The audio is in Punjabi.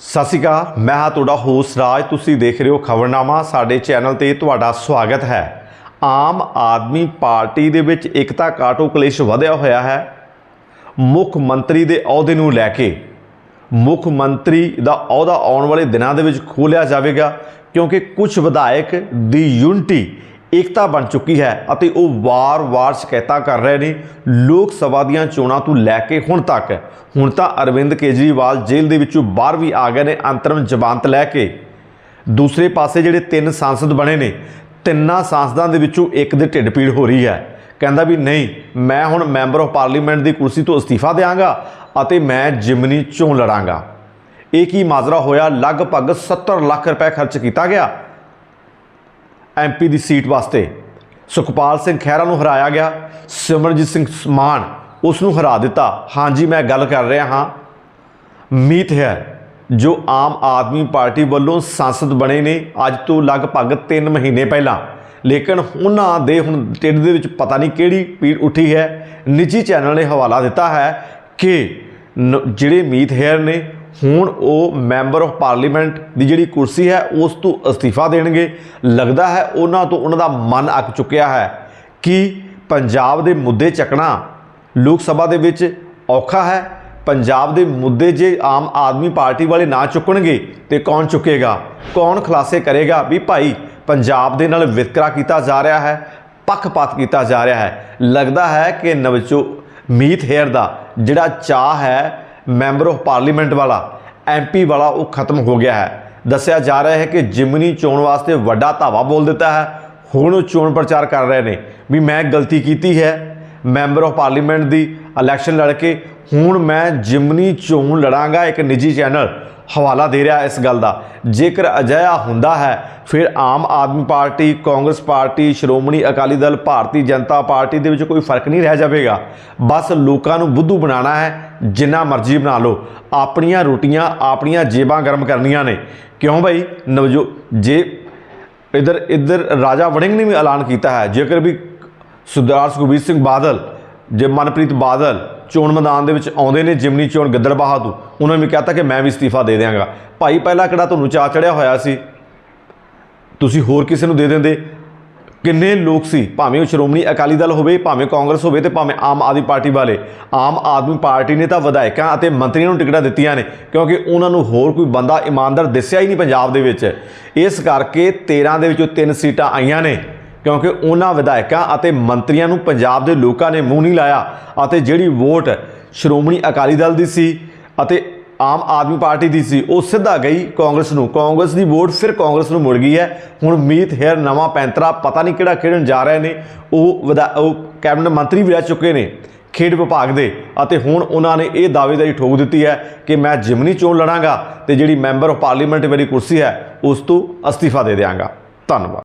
ਸਤਿ ਸ਼੍ਰੀ ਅਕਾਲ, ਮੈਂ ਹਾਂ ਤੁਹਾਡਾ ਹੋਸਟ ਰਾਜ। ਤੁਸੀਂ ਦੇਖ ਰਹੇ ਹੋ ਖਬਰਨਾਮਾ, ਸਾਡੇ ਚੈਨਲ ਤੇ ਤੁਹਾਡਾ ਸਵਾਗਤ ਹੈ। ਆਮ ਆਦਮੀ ਪਾਰਟੀ ਦੇ ਵਿੱਚ ਇਕਤਾ ਕਾਟੋ ਕਲੇਸ਼ ਵਧਿਆ ਹੋਇਆ ਹੈ। ਮੁੱਖ ਮੰਤਰੀ ਦੇ ਅਹੁਦੇ ਨੂੰ ਲੈ ਕੇ, ਮੁੱਖ ਮੰਤਰੀ ਦਾ ਅਹੁਦਾ ਆਉਣ ਵਾਲੇ ਦਿਨਾਂ ਦੇ ਵਿੱਚ ਖੋਲਿਆ ਜਾਵੇਗਾ, ਕਿਉਂਕਿ ਕੁਝ ਵਿਧਾਇਕ ਦੀ ਯੂਨਿਟੀ ਏਕਤਾ ਬਣ ਚੁੱਕੀ ਹੈ ਅਤੇ ਉਹ ਵਾਰ-ਵਾਰ ਸ਼ਿਕਾਇਤਾਂ ਕਰ ਰਹੇ ਨੇ, ਲੋਕ ਸਭਾ ਦੀਆਂ ਚੋਣਾਂ ਤੋਂ ਲੈ ਕੇ ਹੁਣ ਤੱਕ। ਹੁਣ ਤਾਂ ਅਰਵਿੰਦ ਕੇਜਰੀਵਾਲ ਜੇਲ੍ਹ ਦੇ ਵਿੱਚੋਂ ਬਾਹਰ ਵੀ ਆ ਗਏ ਨੇ, ਅੰਤਰਮ ਜ਼ਮਾਨਤ ਲੈ ਕੇ। ਦੂਸਰੇ ਪਾਸੇ ਜਿਹੜੇ ਤਿੰਨ ਸੰਸਦ ਬਣੇ ਨੇ, ਤਿੰਨਾਂ ਸੰਸਦਾਂ ਦੇ ਵਿੱਚੋਂ ਇੱਕ ਦੇ ਢਿੱਡ ਪੀੜ ਹੋ ਰਹੀ ਹੈ। ਕਹਿੰਦਾ ਵੀ ਨਹੀਂ, ਮੈਂ ਹੁਣ ਮੈਂਬਰ ਆਫ ਪਾਰਲੀਮੈਂਟ ਦੀ ਕੁਰਸੀ ਤੋਂ ਅਸਤੀਫਾ ਦੇਵਾਂਗਾ ਅਤੇ ਮੈਂ ਜਿਮਨੀ ਚੋਣ ਲੜਾਂਗਾ। ਇਹ ਕੀ ਮਾਜਰਾ ਹੋਇਆ? ਲਗਭਗ 70 ਲੱਖ ਰੁਪਏ ਖਰਚ ਕੀਤਾ ਗਿਆ। ਐਮਪੀ ਦੀ ਸੀਟ ਵਾਸਤੇ। ਸੁਖਪਾਲ ਸਿੰਘ ਖਹਿਰਾ ਨੂੰ ਹਰਾਇਆ ਗਿਆ। ਸਿਮਰਜੀਤ ਸਿੰਘ ਮਾਨ ਉਸ ਨੂੰ ਹਰਾ ਦਿੱਤਾ। ਹਾਂਜੀ ਮੈਂ ਗੱਲ ਕਰ ਰਿਹਾ ਹਾਂ। ਮੀਤ ਹੈ ਜੋ ਆਮ ਆਦਮੀ ਪਾਰਟੀ ਵੱਲੋਂ ਸੰਸਦ ਬਣੇ ਨੇ। ਅੱਜ ਤੋਂ ਲਗਭਗ 3 ਮਹੀਨੇ ਪਹਿਲਾਂ। ਲੇਕਿਨ ਉਹਨਾਂ ਦੇ ਹੁਣ ਟਿੱਡ ਦੇ ਵਿੱਚ ਪਤਾ ਨਹੀਂ ਕਿਹੜੀ ਪੀੜ ਉੱਠੀ ਹੈ। ਨਿੱਜੀ ਚੈਨਲ ਨੇ ਹਵਾਲਾ ਦਿੱਤਾ ਹੈ ਕਿ ਨ- ਜਿਹੜੇ ਮੀਤ ਹੈਰ ਨੇ ਹੁਣ ਉਹ ਮੈਂਬਰ ਆਫ ਪਾਰਲੀਮੈਂਟ ਦੀ ਜਿਹੜੀ ਕੁਰਸੀ ਹੈ, ਉਸ ਤੋਂ ਅਸਤੀਫਾ ਦੇਣਗੇ। ਲੱਗਦਾ ਹੈ ਉਹਨਾਂ ਤੋਂ ਉਹਨਾਂ ਦਾ ਮਨ ਅੱਕ ਚੁੱਕਿਆ ਹੈ ਕਿ ਪੰਜਾਬ ਦੇ ਮੁੱਦੇ ਚੱਕਣਾ ਲੋਕ ਸਭਾ ਦੇ ਵਿੱਚ ਔਖਾ ਹੈ। ਪੰਜਾਬ ਦੇ ਮੁੱਦੇ ਜੇ ਆਮ ਆਦਮੀ ਪਾਰਟੀ ਵਾਲੇ ਨਾ ਚੁੱਕਣਗੇ, ਤੇ ਕੌਣ ਚੁੱਕੇਗਾ? ਕੌਣ ਖੁਲਾਸੇ ਕਰੇਗਾ? ਵੀ ਭਾਈ, ਪੰਜਾਬ ਦੇ ਨਾਲ ਵਿਤਕਰਾ ਕੀਤਾ ਜਾ ਰਿਹਾ ਹੈ, ਪੱਖਪਾਤ ਕੀਤਾ ਜਾ ਰਿਹਾ ਹੈ। ਲੱਗਦਾ ਹੈ ਕਿ ਨਵਜੋ, ਮੀਤ ਹੇਅਰ ਦਾ ਜਿਹੜਾ ਚਾਹ ਹੈ ਮੈਂਬਰ ਆਫ ਪਾਰਲੀਮੈਂਟ ਵਾਲਾ ਐਮਪੀ ਵਾਲਾ ਉਹ ਖਤਮ ਹੋ ਗਿਆ ਹੈ। ਦੱਸਿਆ ਜਾ ਰਿਹਾ ਹੈ ਕਿ ਜਿਮਨੀ ਚੋਣ ਵਾਸਤੇ ਵੱਡਾ ਧਾਵਾ ਬੋਲ ਦਿੱਤਾ ਹੈ। ਹੁਣ ਉਹ ਚੋਣ ਪ੍ਰਚਾਰ ਕਰ ਰਹੇ ਨੇ ਵੀ ਮੈਂ ਗਲਤੀ ਕੀਤੀ ਹੈ। ਮੈਂਬਰ ਆਫ ਪਾਰਲੀਮੈਂਟ ਦੀ ਇਲੈਕਸ਼ਨ ਲੜ ਕੇ ਹੁਣ ਮੈਂ ਜਿਮਨੀ ਚੋਣ ਲੜਾਂਗਾ ਇੱਕ ਨਿੱਜੀ ਚੈਨਲ। ਹਵਾਲਾ ਦੇ ਰਿਹਾ ਇਸ ਗੱਲ ਦਾ। ਜੇਕਰ ਅਜਿਹਾ ਹੁੰਦਾ ਹੈ, ਫਿਰ Aam Aadmi party, Congress party, Shiromani Akali Dal, Bharatiya Janata party ਦੇ ਵਿੱਚ ਕੋਈ ਫ਼ਰਕ ਨਹੀਂ ਰਹਿ ਜਾਵੇਗਾ। ਬਸ ਲੋਕਾਂ ਨੂੰ ਬੁੱਧੂ ਬਣਾਉਣਾ ਹੈ, ਜਿੰਨਾ ਮਰਜ਼ੀ ਬਣਾ ਲਓ। ਆਪਣੀਆਂ ਰੋਟੀਆਂ ਆਪਣੀਆਂ ਜੇਬਾਂ ਗਰਮ ਕਰਨੀਆਂ ਨੇ। ਕਿਉਂ ਭਾਈ ਨਵਜੋ, ਜੇ ਇਧਰ ਇਧਰ ਰਾਜਾ ਵੜਿੰਗ ਨੇ ਵੀ ਐਲਾਨ ਕੀਤਾ ਹੈ, ਜੇਕਰ ਵੀ ਸਰਦਾਰ ਸੁਖਬੀਰ ਸਿੰਘ ਬਾਦਲ, ਜੇ ਮਨਪ੍ਰੀਤ ਬਾਦਲ ਚੋਣ ਮੈਦਾਨ ਦੇ ਵਿੱਚ ਆਉਂਦੇ ਨੇ ਜਿਮਨੀ ਚੋਣ ਗਿੱਦੜਬਾਹਾ ਤੋਂ ਉਹਨਾਂ ਨੇ ਵੀ ਕਹਤਾ ਕਿ ਮੈਂ ਵੀ ਅਸਤੀਫਾ ਦੇ ਦਿਆਂਗਾ। ਭਾਈ, ਪਹਿਲਾਂ ਕਿਹੜਾ ਤੁਹਾਨੂੰ ਚਾਅ ਚੜਿਆ ਹੋਇਆ ਸੀ? ਤੁਸੀਂ ਹੋਰ ਕਿਸੇ ਨੂੰ ਦੇ ਦਿੰਦੇ? ਕਿੰਨੇ ਲੋਕ ਸੀ? ਭਾਵੇਂ ਉਹ ਸ਼੍ਰੋਮਣੀ ਅਕਾਲੀ ਦਲ ਹੋਵੇ, ਭਾਵੇਂ ਕਾਂਗਰਸ ਹੋਵੇ ਤੇ ਭਾਵੇਂ ਆਮ ਆਦਮੀ ਪਾਰਟੀ ਵਾਲੇ। ਆਮ ਆਦਮੀ ਪਾਰਟੀ ਨੇ ਤਾਂ ਵਿਧਾਇਕਾਂ ਅਤੇ ਮੰਤਰੀਆਂ ਨੂੰ ਟਿਕਟਾਂ ਦਿੱਤੀਆਂ ਨੇ, ਕਿਉਂਕਿ ਉਹਨਾਂ ਨੂੰ ਹੋਰ ਕੋਈ ਬੰਦਾ ਇਮਾਨਦਾਰ ਦਿਸਿਆ ਹੀ ਨਹੀਂ ਪੰਜਾਬ ਦੇ ਵਿੱਚ। ਇਸ ਕਰਕੇ 13 ਦੇ ਵਿੱਚੋਂ 3 ਸੀਟਾਂ ਆਈਆਂ ਨੇ। ਕਿਉਂਕਿ ਉਹਨਾਂ ਵਿਧਾਇਕਾਂ ਅਤੇ ਮੰਤਰੀਆਂ ਨੂੰ ਪੰਜਾਬ ਦੇ ਲੋਕਾਂ ਨੇ ਮੂੰਹ ਨਹੀਂ ਲਾਇਆ ਅਤੇ ਜਿਹੜੀ ਵੋਟ ਸ਼੍ਰੋਮਣੀ ਅਕਾਲੀ ਦਲ ਦੀ ਸੀ ਅਤੇ ਆਮ ਆਦਮੀ ਪਾਰਟੀ ਦੀ ਸੀ, ਉਹ ਸਿੱਧਾ ਗਈ ਕਾਂਗਰਸ ਨੂੰ। ਕਾਂਗਰਸ ਦੀ ਵੋਟ ਫਿਰ ਕਾਂਗਰਸ ਨੂੰ ਮੁੜ ਗਈ ਹੈ। ਹੁਣ ਮੀਤ ਹੇਅਰ, ਨਵਾਂ ਪੈਂਤਰਾ, ਪਤਾ ਨਹੀਂ ਕਿਹੜਾ ਖੇਡਣ ਜਾ ਰਹੇ ਨੇ। ਉਹ ਵਿਧਾ- ਉਹ ਕੈਬਨਿਟ ਮੰਤਰੀ ਵੀ ਰਹਿ ਚੁੱਕੇ ਨੇ ਖੇਡ ਵਿਭਾਗ ਦੇ ਅਤੇ ਹੁਣ ਉਹਨਾਂ ਨੇ ਇਹ ਦਾਅਵੇਦਾਰੀ ਠੋਕ ਦਿੱਤੀ ਹੈ ਕਿ ਮੈਂ ਜਿਮਨੀ ਚੋਣ ਲੜਾਂਗਾ ਤੇ ਜਿਹੜੀ ਮੈਂਬਰ ਆਫ ਪਾਰਲੀਮੈਂਟ ਮੇਰੀ ਕੁਰਸੀ ਹੈ, ਉਸ ਤੋਂ ਅਸਤੀਫਾ ਦੇ ਦਿਆਂਗਾ। ਧੰਨਵਾਦ।